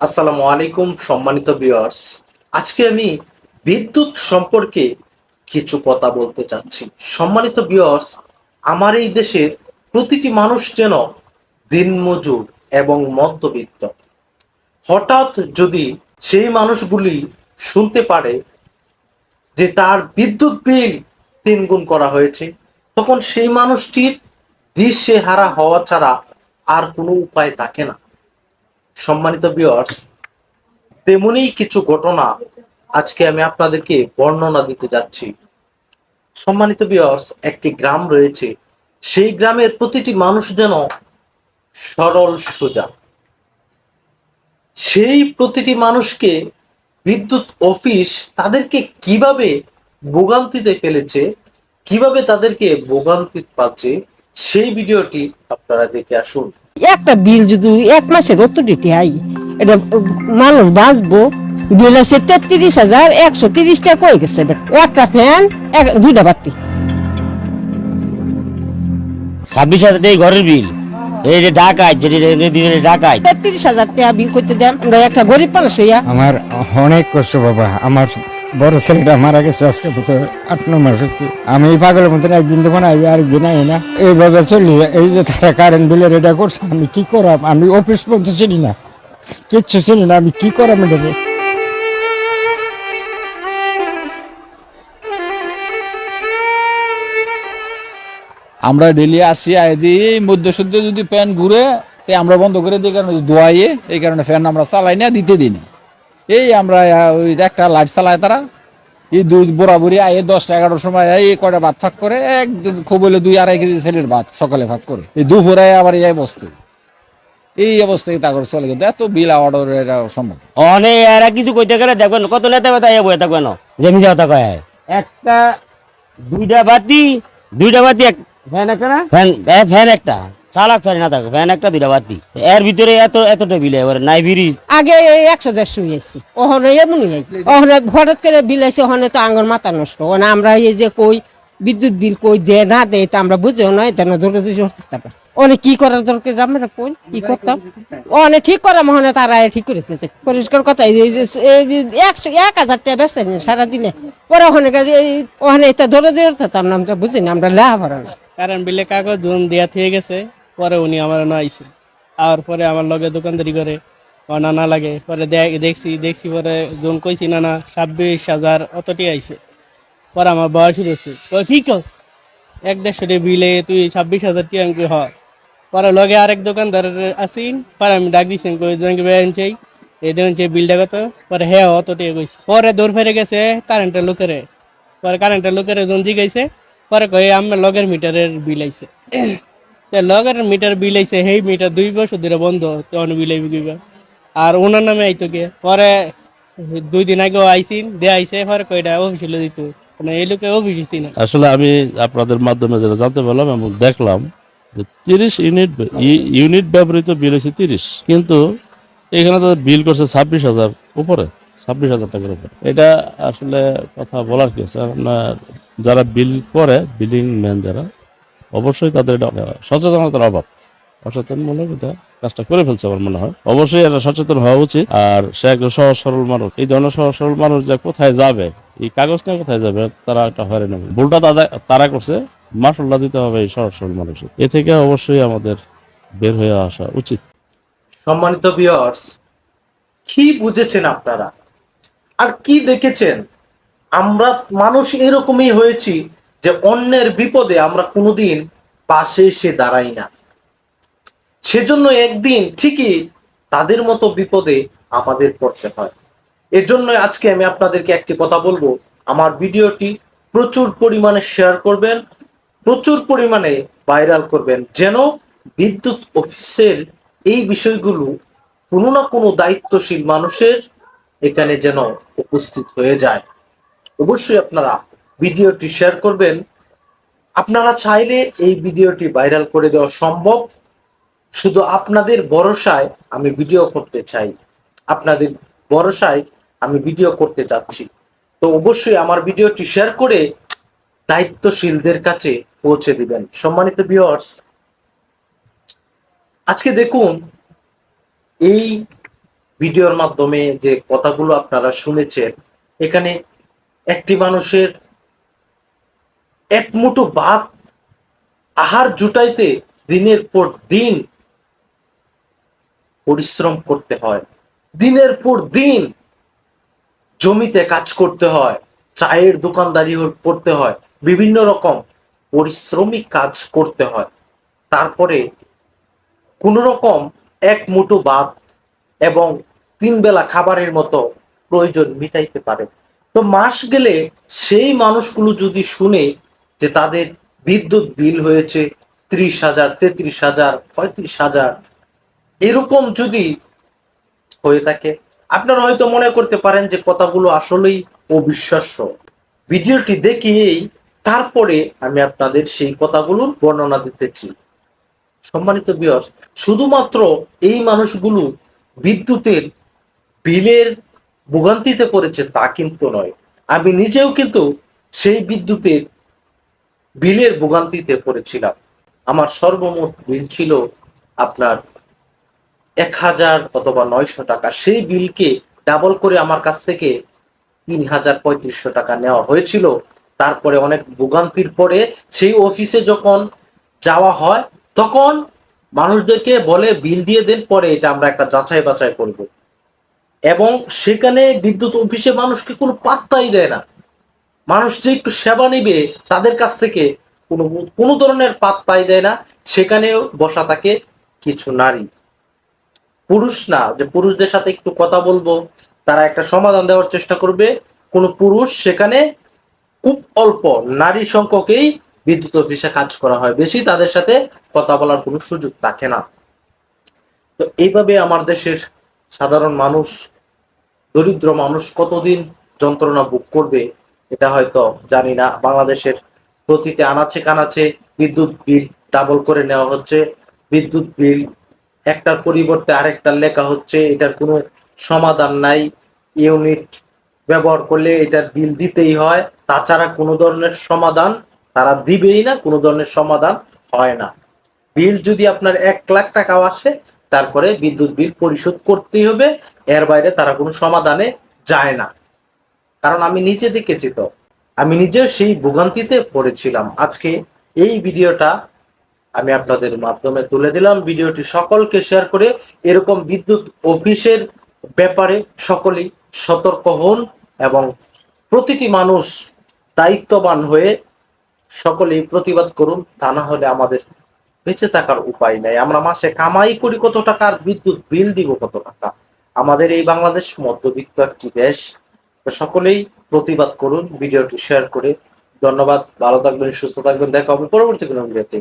আসসালামু আলাইকুম, সম্মানিত ভিউয়ার্স। আজকে আমি বিদ্যুৎ সম্পর্কে কিছু কথা বলতে চাচ্ছি। সম্মানিত ভিউয়ার্স, আমার এই দেশের প্রতিটি মানুষ যেন দিনমজুর এবং মধ্যবিত্ত। হঠাৎ যদি সেই মানুষগুলি শুনতে পারে যে তার বিদ্যুৎ বিল তিন গুণ করা হয়েছে, তখন সেই মানুষটির দিশে হারা হওয়া ছাড়া আর কোনো উপায় থাকে না। সম্মানিত বিয়ার্স তেমনি কিছু ঘটনা আজকে আমি আপনাদেরকে বর্ণনা দিতে যাচ্ছি। সম্মানিত বিয়ার্স একটি গ্রাম রয়েছে। সেই গ্রামের প্রতিটি মানুষ যেন সরল, সোজা। সেই প্রতিটি মানুষকে বিদ্যুৎ অফিস তাদেরকে কীভাবে ভোগান্তিতে ফেলেছে, কীভাবে তাদেরকে ভোগান্তি পাচ্ছে, সেই ভিডিওটি আপনারা দেখে আসুন। একটা বিল যদি এক মাসের অতটি আই এটা মানুষ বাঁচবো। বিল আছে তেত্রিশ হাজার একশো তিরিশ টাকা কই গেছে একটা ফ্যান এক- দুইটা বাতি। ছাব্বিশ হাজার টাকা ঘরের বিল। এই যে ঢাকায় যেটি দিনের ঢাকায়। তেত্রিশ হাজার টাকা বিল করতে দেন আমরা একটা গরিব মানুষ হইয়া। আমার অনেক কষ্ট বাবা আমার বড় ছেলেটা মারা গেছে আজকে মতো আট ন মাস হচ্ছে। আমি এই পাগলের মতন একদিন তো বানাই আরেকদিন আই না। এইভাবে চলি, এই যে তারা কারেন্ট বিলের এটা করছে, আমি কি করাম? আমি অফিস পর্যন্ত চিনি না। কিচ্ছু চিনি না, আমি কি করাম এটাকে আমরা ডেলি আসি এই মধ্যে সদ্য যদি ফ্যান ঘুরে, তে আমরা বন্ধ করে দিই কারণ দোয়াইয়ে, এই কারণে ফ্যান আমরা চালাই না, দিতে দিই না। এই আমরা ওই একটা লাইট চালায় তারা। এই দুই বরাবরই আয়ে দশটা এগারোটার সময় এই কটা ভাত ফাঁক করে এক খুব হলে দুই আড়াই কেজি ছেলের ভাত সকালে ভাগ করে। এই দুপুরে আবার এই বস্তু এই অবস্থায় তা করে চলে কিন্তু এত বিল আওয়ার এটা সম্ভব। অনেক এরা কিছু কইতে গেলে দেখবেন কত নেতা বেতা ইয়ে বয়ে থাকবেন যে মিশা কথা কয় একটা দুইটা বাতি দুইটা বাতি এক ফ্যান একটা না? ফ্যান এ, ফ্যান একটা। চালাক চালি না থাকে ফ্যান একটা দুইটা বাতি এর ভিতরে এত এতটা বিল এবারে নাই ব্রিজ আগে এই একশো দেড়শো হয়েছে ওখানে এমন ওখানে হঠাৎ করে বিল আছে ওখানে তো আঙ্গর মাথা নষ্ট। ওখানে আমরা এই যে কই বিদ্যুৎ বিল কই দে না দেয় তা আমরা বুঝেও নয় তেন ধরে ধরে করতে অনেক কি করার দরকার আমরা কই কি করতাম? অনেক ঠিক করা মহনে তারা ঠিক করে দিতেছে। পরিষ্কার কথা এই যে- এই একশো এক হাজার টাকা ব্যস্ত সারাদিনে। পরে ওখানে গেছে ওখানে এটা ধরে ধরে থাকতাম না আমরা বুঝি না আমরা লেহা না কারণ বিলে কাগজ জুন দেয়া থেকে গেছে। পরে উনি আমার না আইছে। আর পরে আমার লগে দোকানদারি করে ও না না লাগে। পরে দেখ- দেখছি দেখছি পরে জুন কইছি না না ছাব্বিশ হাজার অতটি আইছে। পরে আমার বয়স কই ঠিক কর। এক দেড়শো টাকা বিলে তুই ছাব্বিশ হাজার টি আমি হ? পরে লগে আরেক দোকানদার আসিন পরে আমি ডাক কই জনকে বেড়ান চাই? এই দেন চাই বিলটা কত? পরে হ্যাঁ অতটি কইছে। পরে দৌড় ফেরে গেছে কারেন্টের লোকেরে। পরে কারেন্টের লোকের জন জিগাইছে পরে কয়ে আমার লগের মিটারের বিল আইছে। তে লগের মিটার বিল আইছে সেই মিটার দুই বছর ধরে বন্ধ, তখন বিল আইবি কিবা। আর ওনার নামে আইতো কে, পরে দুই দিন আগেও আইসিন দে আইছে পরে কয়টা অফিসে দিত। মানে এই লোকে অফিস না আসলে আমি আপনাদের মাধ্যমে যেটা জানতে পারলাম এবং দেখলাম যে তিরিশ ইউনিট ইউনিট ব্যবহৃত বিল হয়েছে তিরিশ, কিন্তু এখানে তো বিল করছে ছাব্বিশ হাজার উপরে, ছাব্বিশ হাজার টাকার উপরে। এটা আসলে কথা বলার কি আছে? আপনার যারা বিল করে, বিলিং ম্যান যারা অবশ্যই তাদের এটা সচেতনতার অভাব। অসচেতনমূলক এটা কাজটা করে ফেলছে আমার মনে হয়। অবশ্যই এটা সচেতন হওয়া উচিত। আর সে একজন সহজ সরল মানুষ। এই ধরনের সহজ সরল মানুষ যে কোথায় যাবে, এই কাগজ নিয়ে কোথায় যাবে, তারা একটা হয়রানি হবে। ভুলটা তারা করছে মাসুল্লা দিতে হবে এই সহজ সরল মানুষের। এ থেকে অবশ্যই আমাদের বের হয়ে আসা উচিত। সম্মানিত ভিউয়ার্স কি বুঝেছেন আপনারা? আর কি দেখেছেন? আমরা মানুষ এরকমই হয়েছি যে অন্যের বিপদে আমরা কোনোদিন পাশে এসে দাঁড়াই না। সেজন্য একদিন ঠিকই তাদের মতো বিপদে আমাদের পড়তে হয়। এজন্য আজকে আমি আপনাদেরকে একটি কথা বলব। আমার ভিডিওটি প্রচুর পরিমাণে শেয়ার করবেন, প্রচুর পরিমাণে ভাইরাল করবেন, যেন বিদ্যুৎ অফিসের এই বিষয়গুলো কোনো না কোনো দায়িত্বশীল মানুষের এখানে যেন উপস্থিত হয়ে যায়। অবশ্যই আপনারা ভিডিওটি শেয়ার করবেন। আপনারা চাইলে এই ভিডিওটি ভাইরাল করে দেওয়া সম্ভব। শুধু আপনাদের ভরসায় আমি ভিডিও করতে চাই। আপনাদের ভরসায় আমি ভিডিও করতে চাচ্ছি তো অবশ্যই আমার ভিডিওটি শেয়ার করে দায়িত্বশীলদের কাছে পৌঁছে দিবেন। সম্মানিত ভিউয়ার্স আজকে দেখুন, এই ভিডিওর মাধ্যমে যে কথাগুলো আপনারা শুনেছেন, এখানে একটি মানুষের এক মুঠো আহার জুটাইতে দিনের পর দিন পরিশ্রম করতে হয়। দিনের পর দিন জমিতে কাজ করতে হয়, চায়ের দোকানদারি করতে হয়, বিভিন্ন রকম পরিশ্রমিক কাজ করতে হয়। তারপরে কোন রকম এক মুঠো ভাত এবং তিন বেলা খাবারের মতো প্রয়োজন মিটাইতে পারে। তো মাস গেলে সেই মানুষগুলো যদি শুনে যে তাদের বিদ্যুৎ বিল হয়েছে ত্রিশ হাজার, তেত্রিশ হাজার, পঁয়ত্রিশ হাজার। এরকম যদি হয়ে থাকে, আপনারা হয়তো মনে করতে পারেন যে কথাগুলো আসলেই অবিশ্বাস্য। ভিডিওটি দেখিয়েই তারপরে আমি আপনাদের সেই কথাগুলোর বর্ণনা দিতেছি। সম্মানিত বিয়স শুধুমাত্র এই মানুষগুলো বিদ্যুতের বিলের ভোগান্তিতে পড়েছে তা কিন্তু নয়। আমি নিজেও কিন্তু সেই বিদ্যুতের বিলের ভোগান্তিতে পড়েছিলাম। আমার সর্বমোট বিল ছিল আপনার এক হাজার অথবা নয়শো টাকা। সেই বিলকে ডাবল করে আমার কাছ থেকে তিন হাজার পঁয়ত্রিশশো টাকা নেওয়া হয়েছিল। তারপরে অনেক ভোগান্তির পরে সেই অফিসে যখন যাওয়া হয়, তখন মানুষদেরকে বলে, বিল দিয়ে দেন, পরে এটা আমরা একটা যাচাই বাছাই করব। এবং সেখানে বিদ্যুৎ অফিসে মানুষকে কোনো পাত্তাই দেয় না। মানুষ যে একটু সেবা নিবে, তাদের কাছ থেকে কোনো কোনো ধরনের পাত পাই দেয় না। সেখানেও বসা থাকে কিছু নারী। পুরুষ না, যে পুরুষদের সাথে একটু কথা বলব, তারা একটা সমাধান দেওয়ার চেষ্টা করবে। কোনো পুরুষ সেখানে খুব অল্প, নারী সংখ্যকেই বিদ্যুৎ অফিসে কাজ করা হয়। বেশি তাদের সাথে কথা বলার কোনো সুযোগ থাকে না। তো এইভাবে আমার দেশের সাধারণ মানুষ, দরিদ্র মানুষ কতদিন যন্ত্রণা ভোগ করবে? এটা হয়তো জানি না। বাংলাদেশের প্রতিটি আনাচে কানাচে বিদ্যুৎ বিল ডাবল করে নেওয়া হচ্ছে। বিদ্যুৎ বিল একটার পরিবর্তে আরেকটার লেখা হচ্ছে। এটার কোনো সমাধান নাই। ইউনিট ব্যবহার করলে এটার বিল দিতেই হয়। তাছাড়া কোনো ধরনের সমাধান তারা দিবেই না, কোনো ধরনের সমাধান হয় না। বিল যদি আপনার এক লাখ টাকাও আসে, তারপরে বিদ্যুৎ বিল পরিশোধ করতেই হবে। এর বাইরে তারা কোনো সমাধানে যায় না। কারণ আমি নিজে দেখেছি তো। আমি নিজেও সেই ভোগান্তিতে পড়েছিলাম। আজকে এই ভিডিওটা আমি আপনাদের মাধ্যমে তুলে দিলাম। ভিডিওটি সকলকে শেয়ার করে এরকম বিদ্যুৎ অফিসের ব্যাপারে সকলেই সতর্ক হন এবং প্রতিটি মানুষ দায়িত্ববান হয়ে সকলেই প্রতিবাদ করুন। তা না হলে আমাদের বেঁচে থাকার উপায় নাই। আমরা মাসে কামাই করি কত টাকা, আর বিদ্যুৎ বিল দিব কত টাকা? আমাদের এই বাংলাদেশ মধ্যবিত্ত একটি দেশ। সকলেই প্রতিবাদ করুন, ভিডিওটি শেয়ার করে। ধন্যবাদ, ভালো থাকবেন, সুস্থ থাকবেন, দেখা হবে পরবর্তী কোনো ভিডিওতে।